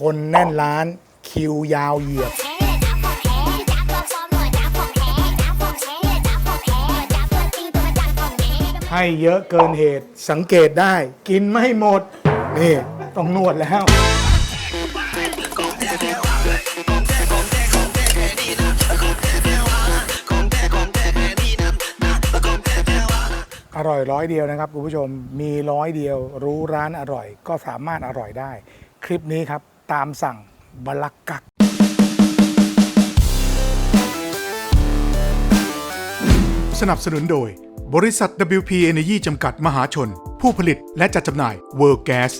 คนแน่นร้านคิวยาวเหยียด ให้เยอะเกินเหตุสังเกตได้ กินไม่หมด นี่ ต้องนวดแล้ว อร่อยร้อยเดียวนะครับคุณผู้ชมมีร้อยเดียว รู้ร้านอร่อย ก็สามารถอร่อยได้ คลิปนี้ครับ ตามสั่งบลักกัก สนับสนุนโดย บริษัท WP Energy จำกัดมหาชน ผู้ผลิตและจัดจำหน่าย World Gas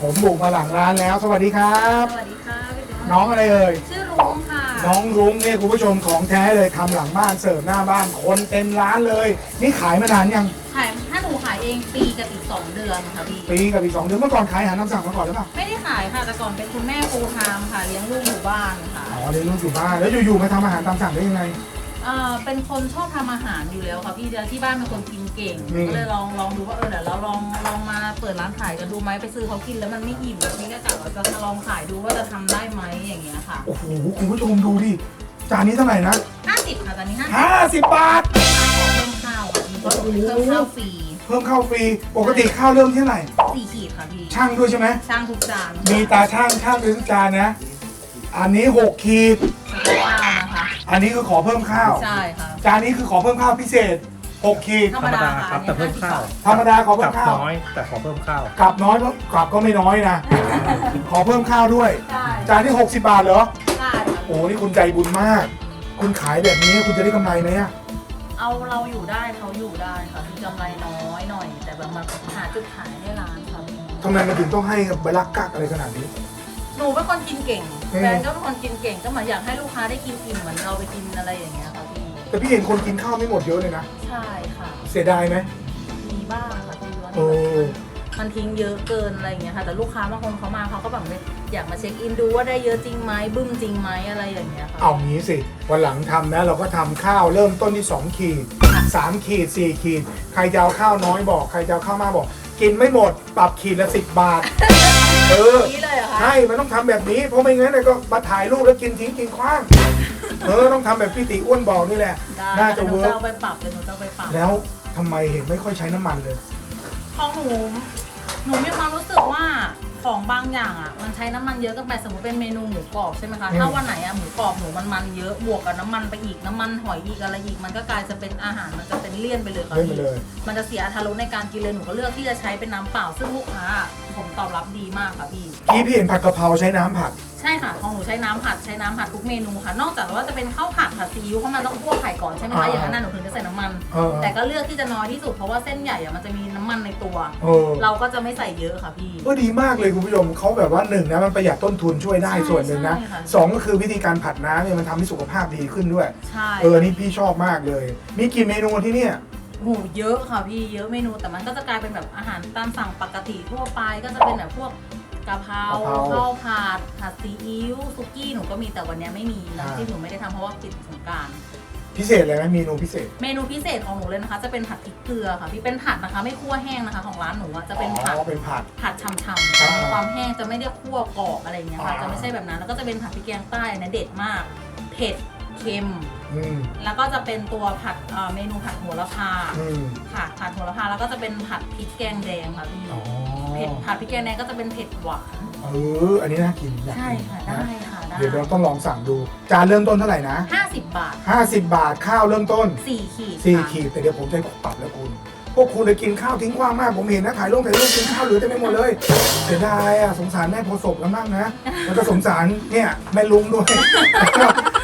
ผมบุกมาหลังร้านแล้ว สวัสดีครับ สวัสดีค่ะพี่ติ๋มน้องอะไรเอ่ยชื่อรุ้งค่ะ น้องรุ้งเนี่ยคุณผู้ชมของแท้เลยทำหลังบ้านเสิร์ฟหน้าบ้านคนเต็มร้านเลย นี่ขายมานานยังขายถ้าหนูขายเองปีกับอีกสองเดือนค่ะพี่ ปีกับอีกสองเดือนเมื่อก่อนขายอาหารตามสั่งมาก่อนหรือเปล่าไม่ได้ขายค่ะแต่ก่อนเป็นคุณแม่ฟูลไทม์ค่ะเลี้ยงลูกอยู่บ้านค่ะ อ๋อเลี้ยงลูกอยู่บ้านแล้วอยู่ๆมาทำอาหารตามสั่งได้ยังไง เอ่อเป็นคนชอบทำอาหารอยู่แล้วค่ะพี่แล้วที่บ้านเป็นคนกินเก่งอืม ก็เลยลองลองดูว่าเออเดี๋ยวเราลองลองมาเปิดร้านขายกันดูไหมไปซื้อเขากินแล้วมันไม่อิ่มนี่ก็กะว่าจะลองขายดูว่าจะทำได้ไหมอย่างเงี้ยค่ะโอ้โหคุณผู้ชมดูดิจานนี้เท่าไหร่นะ50ค่ะตอนนี้ห้า50 บาท เพิ่มข้าวค่ะพี่เพราะเพิ่มข้าวฟรีเพิ่มข้าวฟรีปกติข้าวเริ่มที่เท่าไหร่สี่ขีดค่ะพี่ช่างด้วยใช่ไหมช่างทุกจานมีตาช่างช่างด้วยทุกจานนะ อันนี้ 6 ขีดข้าวนะคะ อันนี้คือขอเพิ่มข้าว ใช่ค่ะจานนี้คือขอเพิ่มข้าวพิเศษ6ขีดธรธรรมรมดาดาค่ะครับแต่เพิ่มข้าวธรรมดาขอเพิ่กัมบข้าว น้อยแต่ขอเพิ่มข้าว กลับน้อยก็กลับก็ไม่น้อยนะ ขอเพิ่มข้าวด้วย ใช่จานที่ 60 บาทเหรอ ใช่โอ้นี่คุณใจบุญมาก คุณขายแบบนี้คุณจะได้กำไรไหมอะเอาเราอยู่ได้เขาอยู่ได้ค่ะมีกำไรน้อยหน่อย แต่แบบมาหาจุดขายให้ร้านค่ะทำไมมันถึงต้องให้กับใบลักกักอะไรขนาดนี้ หนูเป็นคนกินเก่งอืมแฟนก็เป็นคนกินเก่งก็เหมือนอยากให้ลูกค้าได้กินอิ่มเหมือนเราไปกินอะไรอย่างเงี้ยค่ะพี่แต่พี่เห็นคนกินข้าวไม่หมดเยอะเลยนะ ใช่ค่ะ เสียดายไหมมีบ้างค่ะพี่ว่าเออมันทิ้งเยอะเกินอะไรอย่างเงี้ยค่ะ แต่ลูกค้าบางคนเขามาเขาก็แบบอยากมาเช็คอินดูว่าได้เยอะจริงไหมบึ้มจริงไหมอะไรอย่างเงี้ยค่ะ เอางี้สิ วันหลังทำนะ เราก็ทำข้าวเริ่มต้นที่ 2 ขีด 3 ขีด 4 ขีด ใครจะเอาข้าวน้อยบอก ใครจะเอาข้าวมากบอก กินไม่หมด ปรับขีดละ 10 บาท เออ นี้เลยเหรอคะ ใช่ มันต้องทำแบบนี้ เพราะไม่งั้นเนี่ยก็มาถ่ายรูปแล้วกินทิ้งกินคว้าง เออ ต้องทำแบบพี่ติอ้วนบอกนี่แหละ ได้น่าจะดี๋ยวหนูเวิร์กเอาไปปรับเดี๋ยวหนูจะเอาไปปรับ แล้วทำไมเห็นไม่ค่อยใช้น้ำมันเลย ของหนู หนูมีความรู้สึกว่า ของบางอย่างอะมันใช้น้ำมันเยอะเกินไปสมมติเป็นเมนูหมูกรอบใช่ไหมคะอืมถ้าวันไหนอะหมูกรอบหนูมันมันเยอะบวกกับน้ำมันไปอีกน้ำมันหอยอีกอะไรอีกมันก็กลายจะเป็นอาหารมันจะเป็นเลี่ยนไปเลยค่ะเล่นไปพี่เลย มันจะเสียอรรถรสในการกินเลยหนูก็เลือกที่จะใช้เป็นน้ำเปล่าซึ่งลูกค้าผมตอบรับดีมากค่ะพี่ พี่พี่เห็นผัดกะเพราใช้น้ำผัดใช่ค่ะของหนูใช้น้ำผัดใช้น้ำผัดทุกเมนูค่ะ นอกจากว่าจะเป็นข้าวผัดผัดซีอิ๊วเพราะมันต้องคั่วไข่ก่อนใช่ไหมอ่าคะอย่างนั้นนะหนูถึงจะใส่น้ำมัน เออแต่ก็เลือกที่จะน้อยที่สุดเพราะว่าเส้นใหญ่อะมันจะมีน้ำมันในตัว เออเราก็จะไม่ใส่เยอะค่ะพี่ ก็ดีมากเลยคุณผู้ชมเขาแบบว่าหนึ่งนะมันประหยัดต้นทุนช่วยได้ใช่ส่วนหนึ่งนะใช่ค่ะ สองก็คือวิธีการผัดน้ำเนี่ยมันทำให้สุขภาพดีขึ้นด้วย ใช่เออนี่พี่ชอบมากเลย มีกี่เมนูที่เนี่ย โหเยอะค่ะพี่เยอะเมนูแต่มันก็จะกลายเป็นแบบอาหารตามสั่งปกติทั่วไปก็จะเป็นแบบพวก กะเพรากะเพรา ข้าวผัดผัดซีอิ๊วซุกี้หนูก็มีแต่วันเนี้ยไม่มีอ่าน้ำจิ้มหนูไม่ได้ทำเพราะว่าปิดสงกราร พิเศษเลยไหมเมนูพิเศษ เมนูพิเศษของหนูเลยนะคะ จะเป็นผัดพริกเกลือค่ะพี่เป็นผัดนะคะ ไม่คั่วแห้งนะคะ ของร้านหนูอะจะเป็นผัดอ๋อเป็นผัด ผัดฉ่ำๆอ่าจะมีความแห้งจะไม่ได้คั่วกรอบอะไรอย่างเงี้ยค่ะอ่าจะไม่ใช่แบบนั้นแล้วก็จะเป็นผัดพริกแกงใต้อันนะเด็ดมากเผ็ดเค็ม อืมแล้วก็จะเป็นตัวผัดเอ่อเมนูผัดโหัวละพาอืมค่ะผัดโหัวละพาแล้วก็จะเป็นผัดพริกแกงแดงค่ะพี่ อ๋อ เผ็ดผัดพริกแกงแดงก็จะเป็นเผ็ดหวาน เออ อันนี้น่ากินอยากใช่กินค่ะนะได้ค่ะได้เดี๋ยวเราต้องลองสั่งดู จานเริ่มต้นเท่าไหร่นะ ห้าสิบบาท50 บาทข้าวเริ่มต้นสี่ขีดสี่ค่ะขีดแต่เดี๋ยวผมจะปรับแล้วคุณ พวกคุณเลยกินข้าวทิ้งกว้างมาก ผมเห็นนะถ่ายรูปถ่ายรูปกินข้าวเหลือเต็มไปหมดเลยเสียดายอะสงสารแม่โพศพแล้วมากนะ แล้วก็สงสารเนี่ยแม่ลุงด้วย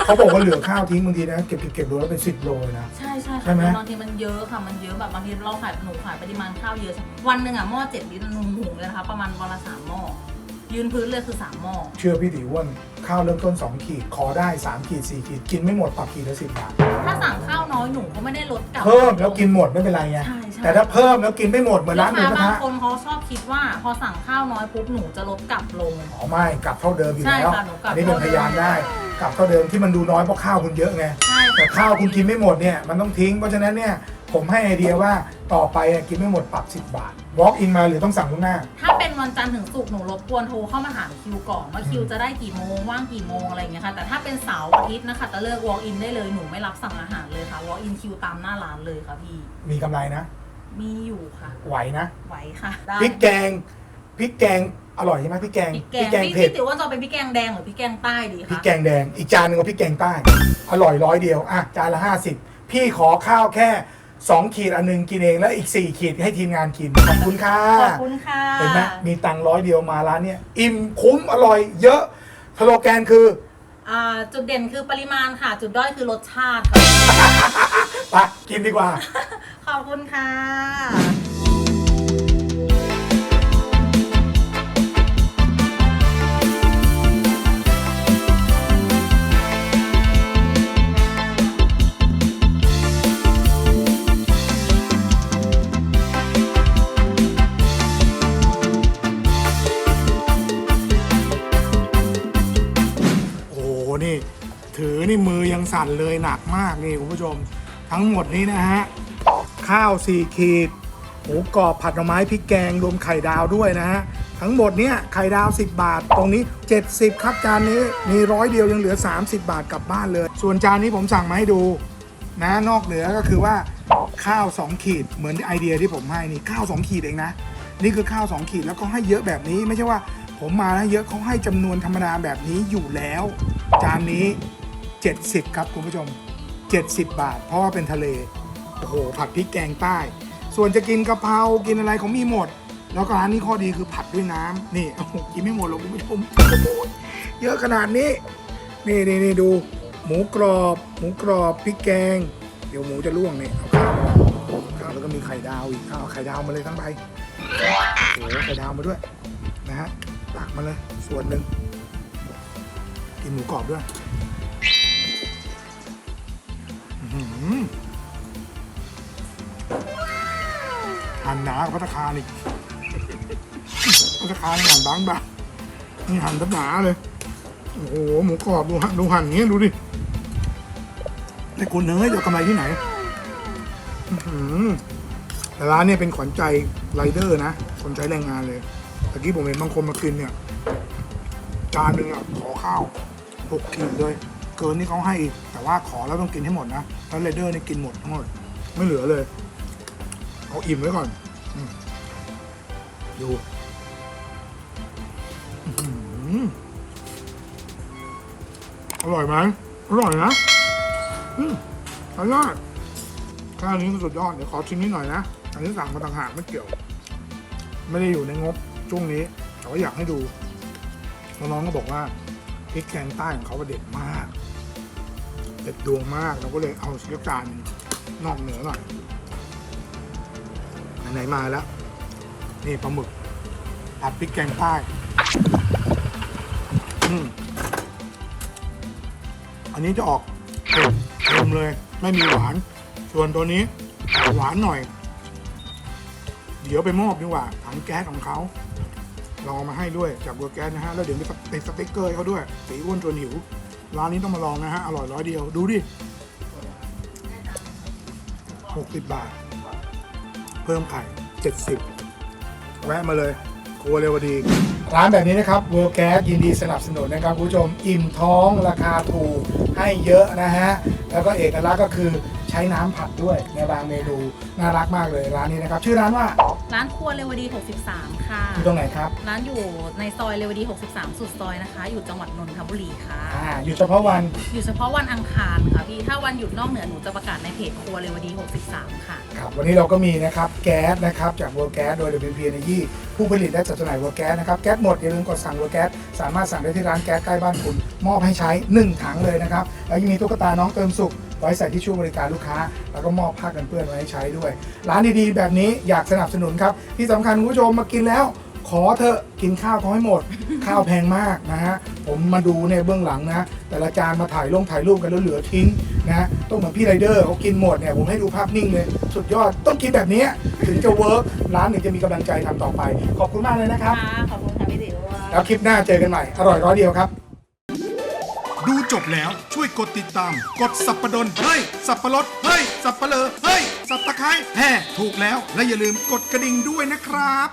เขาบอกว่าเหลือข้าวทิ้งบางทีนะเก็บเก็บเก็บดูแล้วเป็นสิบโลเลยนะ ใช่ใช่ใช่ไหมค่ะบางทีมันเยอะค่ะมันเยอะแบบบางทีเราขายหนูขายปริมาณข้าวเยอะวันหนึ่งอะหม้อเจ็ดลิตรหนุ่มหุงเลยนะคะประมาณวันละสามหม้อ ยืนพื้นเลยคือสามหม้อเชื่อพี่ติอ้วนข้าวเริ่มต้น 2 ขีด ขอได้ 3 ขีด 4 ขีด กินไม่หมดปรับขีดละสิบบาท ถ้าสั่งข้าวน้อยหนูก็ไม่ได้ลดกลับ เพิ่มแล้วกินหมดไม่เป็นไรไง ใช่ใช่ แต่ถ้าเพิ่มแล้วกินไม่หมดเหมือนลูร้ากนหมูค้ากระบางทะคนเขาชอบคิดว่าพอสั่งข้าวน้อยปุ๊บหนูจะลดกลับลง อ๋อไม่กลับเท่าเดิมอยู่ใช่แล้วค่ะหนูกลับ อันนี้เป็นพยานได้ กลับเท่าเดิมที่มันดูน้อยเพราะข้าวคุณเยอะไง ใช่แต่ข้าวคุณกินไม่หมดเนี่ยมันต้องทิ้งเพราะฉะนั้นเนี่ย ผมให้ไอเดียว่าต่อไปอะกินไม่หมดปรับ 10 บาท walk in มาหรือต้องสั่งล่วงหน้า ถ้าเป็นวันจันทร์ถึงศุกร์หนูรบกวนโทรเข้ามาถามคิวก่อนว่าคิวจะได้กี่โมงว่างกี่โมงอะไรอย่างเงี้ยค่ะ แต่ถ้าเป็นเสาร์อาทิตย์นะคะจะเลิก walk in ได้เลยหนูไม่รับสั่งอาหารเลยค่ะ walk in คิวตามหน้าร้านเลยค่ะพี่ มีกำไรนะ มีอยู่ค่ะ ไหวนะไหวค่ะได้พริกแกงพริกแกงอร่อยใช่ไหมพริกแกงพริกแกงพี่เผ็ดพี่ติ๋วว่าจะเอาเป็นพริกแกงแดงหรือพริกแกงใต้ดีพริกคะแกงแดงอีกจานหนึงก็พริกแกงใต้ อร่อยร้อยเดียวอะจานละ 50 พี่ขอข้าวแค่ 2 ขีดอันหนึงกินเองแล้วอีก 4 ขีดให้ทีมงานกิน ขอบคุณค่ะ ขอบคุณค่ะ เห็นไหมมีตังค์ร้อยเดียวมาร้านเนี้ยอิ่มคุ้มอร่อยเยอะสโลแกนคือ อ่าจุดเด่นคือปริมาณค่ะ จุดด้อยคือรสชาติค่ะ ไปกินดีกว่า ขอบคุณค่ะ นี่มือยังสั่นเลยหนักมากนี่คุณผู้ชม ทั้งหมดนี้นะฮะ ข้าว4ขีดหมูกรอบผัดหน่อไม้พริกแกงรวมไข่ดาวด้วยนะฮะ ทั้งหมดเนี้ยไข่ดาว 10 บาท ตรงนี้ 70 ครับจานนี้มีร้อยเดียวยังเหลือ 30 บาทกลับบ้านเลย ส่วนจานนี้ผมสั่งมาให้ดูนะนอกเหนือก็คือว่าข้าว 2 ขีดเหมือนไอเดียที่ผมให้นี่ข้าว 2 ขีดเองนะ นี่คือข้าว 2 ขีดแล้วก็ให้เยอะแบบนี้ไม่ใช่ว่าผมมาให้เยอะเขาให้จำนวนธรรมดาแบบนี้อยู่แล้ว จานนี้ 70 ครับคุณผู้ชม 70 บาท เพราะว่าเป็นทะเล โอ้โห ผัดพริกแกงใต้ ส่วนจะกินกะเพรา กินอะไรเขามีหมด แล้วก็ร้านนี้ข้อดีคือผัดด้วยน้ำนี่โอ้โหกินไม่หมดหรอกคุณผู้ชมโอ้โหเยอะขนาดนี้ นี่นี่นี่ดู หมูกรอบ หมูกรอบพริกแกง เดี๋ยวหมูจะล่วงเนี่เอาข้าวข้าวแล้วก็มีไข่ดาวอีกข้าไข่ดาวมาเลยทั้งใบโอ้โหไข่ดาวมาด้วยนะฮะตักมาเลยส่วนหนึ่งกินหมูกรอบด้วย หั่นหนากว่าพัตคารอีกพัตคาหั่นบางบางนี่หั่นทับหนาเลย โอ้โห หมูกรอบดูหั่นดูหั่นอย่างเงี้ยดูดิไอ้คุณเนยเดี๋ยวกำไรที่ไหนหแต่ร้านเนี่ยเป็นขวัญใจไรเดอร์นะคนใช้แรงงานเลยตะกี้ผมเห็นบางคนมากินเนี่ย จานหนึ่งอะ ขอข้าวหกขีดเลย กินที่เขาให้อีก แต่ว่าขอแล้วต้องกินให้หมดนะแล้วไรเดอร์นี่กินหมดทั้งหมดไม่เหลือเลย เอาอิ่มไว้ก่อนอดูอร่อยไหมอร่อยนะอืมอร่อยข้าวนี้ก็สุดยอด เดี๋ยวขอชิมนิดหน่อยนะ อันนี้สั่งมาต่างหากไม่เกี่ยว ไม่ได้อยู่ในงบช่วงนี้ แต่ว่าอยากให้ดู น้องๆก็บอกว่าพริกแกงใต้ของเขาว่าเด็ดมาก เด็ดดวงมากเราก็เลยเอาสักจานหนึ่งนอกเหนือหน่อยไหนๆมาแล้วนี่ปลาหมึกผัดพริกแกงใต้อันนี้จะออกเผ็ดเค็มเลย ไม่มีหวาน ส่วนตัวนี้หวานหน่อย เดี๋ยวไปมอบดีกว่าถังแก๊สของเขาลองมาให้ด้วยจากบัวแก๊สนะฮะ แล้วเดี๋ยวมีติดสติ๊กเกอร์เขาด้วย สีอ้วนจนหิว ร้านนี้ต้องมาลองนะฮะ อร่อยร้อยเดียว ดูดิ60บาท เพิ่มไข่70แวะมาเลย ครัวเรวดี ร้านแบบนี้นะครับเวอร์แก๊สยินดีสนับสนุนนะครับคุณผู้ชมอิ่มท้องราคาถูกให้เยอะนะฮะ แล้วก็เอกลักษณ์ก็คือ ใช้น้ำผัดด้วยในบางเมนูน่ารักมากเลยร้านนี้นะครับ ชื่อร้านว่าร้านครัวเรวดี 63 ค่ะ อยู่ตรงไหนครับ ร้านอยู่ในซอยเรวดี 63 สุดซอยนะคะ อยู่จังหวัดนนทบุรีค่ะ อ่าอยู่เฉพาะวัน อยู่เฉพาะวันอังคารค่ะพี่ ถ้าวันหยุดนอกเหนือหนูจะประกาศในเพจครัวเรวดี 63 ค่ะ ครับวันนี้เราก็มีนะครับแก๊สนะครับจากวัวแก๊สโดย WP Energy ผู้ผลิตและจัดจำหน่ายวัวแก๊สนะครับแก๊สหมดอย่าลืมกดสั่งวัวแก๊สสามารถสั่งได้ที่ร้านแก๊สใกล้บ้านคุณมอบให้ใช้ 1 ถังเลยนะครับแล้วยังมีตุ๊กตาน้องเติมสุข ไว้ใส่ที่ช่วยบริการลูกค้า แล้วก็มอบผ้ากันเปื้อนไว้ให้ใช้ด้วย ร้านดีๆ แบบนี้อยากสนับสนุนครับ ที่สำคัญคุณผู้ชมมากินแล้ว ขอเถอะกินข้าวเขาให้หมด ข้าวแพงมากนะฮะผมมาดูในเบื้องหลังนะแต่ละจานมาถ่ายลงถ่ายรูปกันแล้วเหลือทิ้งนะต้องเหมือนพี่ไรเดอร์เขากินหมดเนี่ยผมให้ดูภาพนิ่งเลยสุดยอดต้องกินแบบนี้ถึงจะเวิร์กร้านถึงจะมีกำลังใจทำต่อไป ขอบคุณมากเลยนะครับค่ะขอบคุณค่ะพี่ติ๋วแล้วคลิปหน้าเจอกันใหม่อร่อยร้อยเดียวครับ ดูจบแล้วช่วยกดติดตาม กดสับประดนเฮ้ยสับประรดเฮ้ยสับปะเลอเฮ้ยสับตะไคร้แห่ถูกแล้วและอย่าลืมกดกระดิ่งด้วยนะครับ